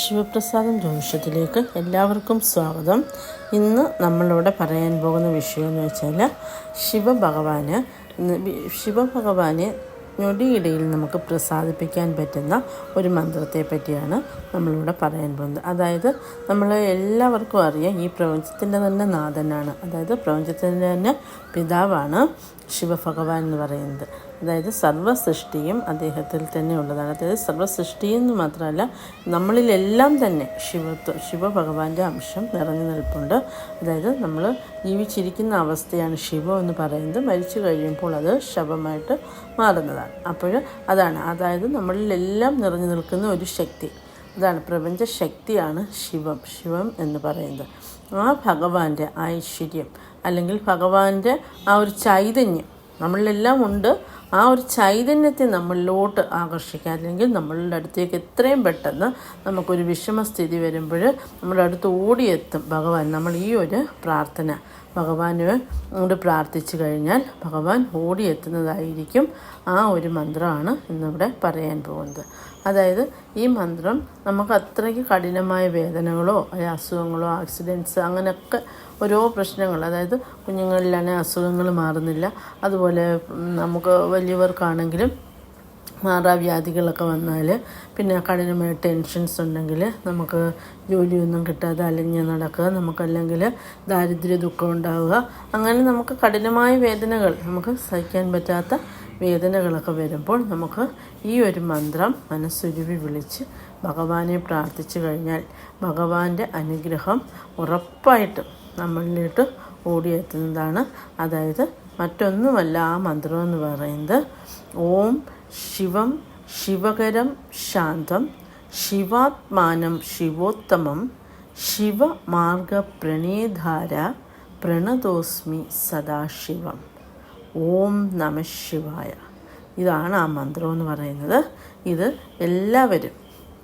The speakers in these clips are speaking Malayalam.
ശിവപ്രസാദം ജ്യോതിഷത്തിലേക്ക് എല്ലാവർക്കും സ്വാഗതം. ഇന്ന് നമ്മളിവിടെ പറയാൻ പോകുന്ന വിഷയം എന്ന് വെച്ചാൽ ശിവഭഗവാന് ശിവഭഗവാനെ ഞൊടിയിടയിൽ നമുക്ക് പ്രസാദിപ്പിക്കാൻ പറ്റുന്ന ഒരു മന്ത്രത്തെ പറ്റിയാണ് നമ്മളിവിടെ പറയാൻ പോകുന്നത്. അതായത് നമ്മൾ എല്ലാവർക്കും അറിയാം ഈ പ്രപഞ്ചത്തിന്റെ തന്നെ നാഥനാണ്. അതായത് പ്രപഞ്ചത്തിന്റെ തന്നെ പിതാവാണ് ശിവഭഗവാൻ എന്ന് പറയുന്നത്. അതായത് സർവ സൃഷ്ടിയും അദ്ദേഹത്തിൽ തന്നെ ഉള്ളതാണ്. അതായത് സർവ സൃഷ്ടിയും എന്ന് മാത്രമല്ല നമ്മളിലെല്ലാം തന്നെ ശിവത്വ ശിവഭഗവാന്റെ അംശം നിറഞ്ഞു നിൽപ്പുണ്ട്. അതായത് നമ്മൾ ജീവിച്ചിരിക്കുന്ന അവസ്ഥയാണ് ശിവം എന്ന് പറയുന്നത്. മരിച്ചു കഴിയുമ്പോൾ അത് ശവമായിട്ട് മാറുന്നതാണ്. അപ്പോൾ അതാണ് അതായത് നമ്മളിലെല്ലാം നിറഞ്ഞു നിൽക്കുന്ന ഒരു ശക്തി. അതാണ് പ്രപഞ്ച ശക്തിയാണ് ശിവം ശിവം എന്ന് പറയുന്നത്. ആ ഭഗവാന്റെ ഐശ്വര്യം അല്ലെങ്കിൽ ഭഗവാന്റെ ആ ഒരു ചൈതന്യം നമ്മളിലെല്ലാം ഉണ്ട്. ആ ഒരു ചൈതന്യത്തെ നമ്മളിലോട്ട് ആകർഷിക്കുക അല്ലെങ്കിൽ നമ്മളുടെ അടുത്തേക്ക് എത്രയും പെട്ടെന്ന് നമുക്കൊരു വിഷമസ്ഥിതി വരുമ്പോൾ നമ്മുടെ അടുത്ത് ഓടിയെത്തും ഭഗവാൻ. നമ്മൾ ഈ ഒരു പ്രാർത്ഥന ഭഗവാനോട് പ്രാർത്ഥിച്ചു കഴിഞ്ഞാൽ ഭഗവാൻ ഓടിയെത്തുന്നതായിരിക്കും ആ ഒരു മന്ത്രമാണ് ഇന്നിവിടെ പറയാൻ പോകുന്നത്. അതായത് ഈ മന്ത്രം നമുക്ക് അത്രയ്ക്ക് കഠിനമായ വേദനകളോ അസുഖങ്ങളോ ആക്സിഡൻസ് അങ്ങനെയൊക്കെ ഓരോ പ്രശ്നങ്ങൾ അതായത് കുഞ്ഞുങ്ങളിലാണെങ്കിൽ അസുഖങ്ങൾ മാറുന്നില്ല. അതുപോലെ നമുക്ക് വലിയവർക്കാണെങ്കിലും മാറാവ്യാധികളൊക്കെ വന്നാൽ പിന്നെ കഠിനമായ ടെൻഷൻസ് ഉണ്ടെങ്കിൽ നമുക്ക് ജോലിയൊന്നും കിട്ടാതെ അലഞ്ഞ് നടക്കുക നമുക്കല്ലെങ്കിൽ ദാരിദ്ര്യ ദുഃഖം ഉണ്ടാവുക. അങ്ങനെ നമുക്ക് കഠിനമായ വേദനകൾ നമുക്ക് സഹിക്കാൻ പറ്റാത്ത വേദനകളൊക്കെ വരുമ്പോൾ നമുക്ക് ഈ ഒരു മന്ത്രം മനസ്സുരുവി വിളിച്ച് ഭഗവാനെ പ്രാർത്ഥിച്ചു കഴിഞ്ഞാൽ ഭഗവാന്റെ അനുഗ്രഹം ഉറപ്പായിട്ടും നമ്മളിലോട്ട് ഓടിയെത്തുന്നതാണ്. അതായത് മറ്റൊന്നുമല്ല ആ മന്ത്രം എന്ന് പറയുന്നത്. ഓം ശിവം ശിവകരം ശാന്തം ശിവാത്മാനം ശിവോത്തമം ശിവമാർഗപ്രണേധാര പ്രണതോസ്മി സദാശിവം. ഓം നമ ശിവായ. ഇതാണ് ആ മന്ത്രം എന്ന് പറയുന്നത്. ഇത് എല്ലാവരും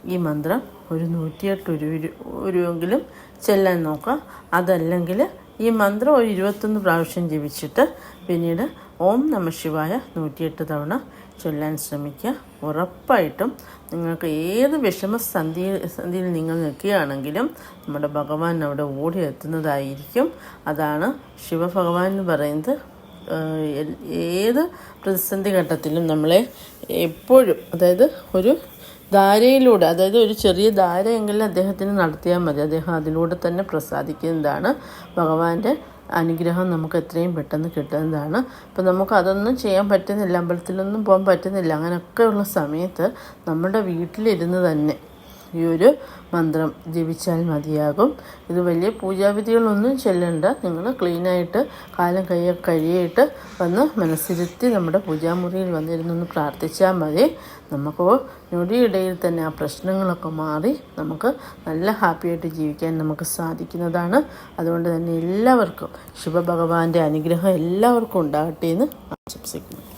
ഈ മന്ത്രം ഒരു നൂറ്റിയെട്ട് ഒരു ഒരുവെങ്കിലും ചെല്ലാൻ നോക്കുക. അതല്ലെങ്കിൽ ഈ മന്ത്രം ഒരു ഇരുപത്തൊന്ന് പ്രാവശ്യം ജപിച്ചിട്ട് പിന്നീട് ഓം നമ ശിവായ നൂറ്റിയെട്ട് തവണ ചൊല്ലാൻ ശ്രമിക്കുക. ഉറപ്പായിട്ടും നിങ്ങൾക്ക് ഏത് വിഷമസന്ധി സന്ധിയിൽ നിങ്ങൾ നിൽക്കുകയാണെങ്കിലും നമ്മുടെ ഭഗവാൻ അവിടെ ഓടി എത്തുന്നതായിരിക്കും. അതാണ് ശിവഭഗവാൻ എന്ന് പറയുന്നത്. ഏത് പ്രതിസന്ധി ഘട്ടത്തിലും നമ്മളെ എപ്പോഴും അതായത് ഒരു ധാരയിലൂടെ അതായത് ഒരു ചെറിയ ധാരയെങ്കിലും അദ്ദേഹത്തിന് നടത്തിയാൽ മതി. അദ്ദേഹം അതിലൂടെ തന്നെ പ്രസാദിക്കുന്നതാണ്. ഭഗവാന്റെ അനുഗ്രഹം നമുക്ക് എത്രയും പെട്ടെന്ന് കിട്ടുന്നതാണ്. അപ്പം നമുക്ക് അതൊന്നും ചെയ്യാൻ പറ്റുന്നില്ല അമ്പലത്തിലൊന്നും പോകാൻ പറ്റുന്നില്ല അങ്ങനെയൊക്കെയുള്ള സമയത്ത് നമ്മുടെ വീട്ടിലിരുന്ന് തന്നെ ഈ ഒരു മന്ത്രം ജപിച്ചാൽ മതിയാകും. ഇത് വലിയ പൂജാവിധികളൊന്നും ചെല്ലണ്ട. നിങ്ങൾ ക്ലീനായിട്ട് കാലം കൈയൊക്കെ കഴിയിട്ട് വന്ന് മനസ്സിരുത്തി നമ്മുടെ പൂജാമുറിയിൽ വന്നിരുന്നൊന്ന് പ്രാർത്ഥിച്ചാൽ മതി. നമുക്ക് ഞൊടിയിടയിൽ തന്നെ ആ പ്രശ്നങ്ങളൊക്കെ മാറി നമുക്ക് നല്ല ഹാപ്പിയായിട്ട് ജീവിക്കാൻ നമുക്ക് സാധിക്കുന്നതാണ്. അതുകൊണ്ട് തന്നെ എല്ലാവർക്കും ശിവഭഗവാന്റെ അനുഗ്രഹം എല്ലാവർക്കും ഉണ്ടാകട്ടെ എന്ന് ആശംസിക്കുന്നു.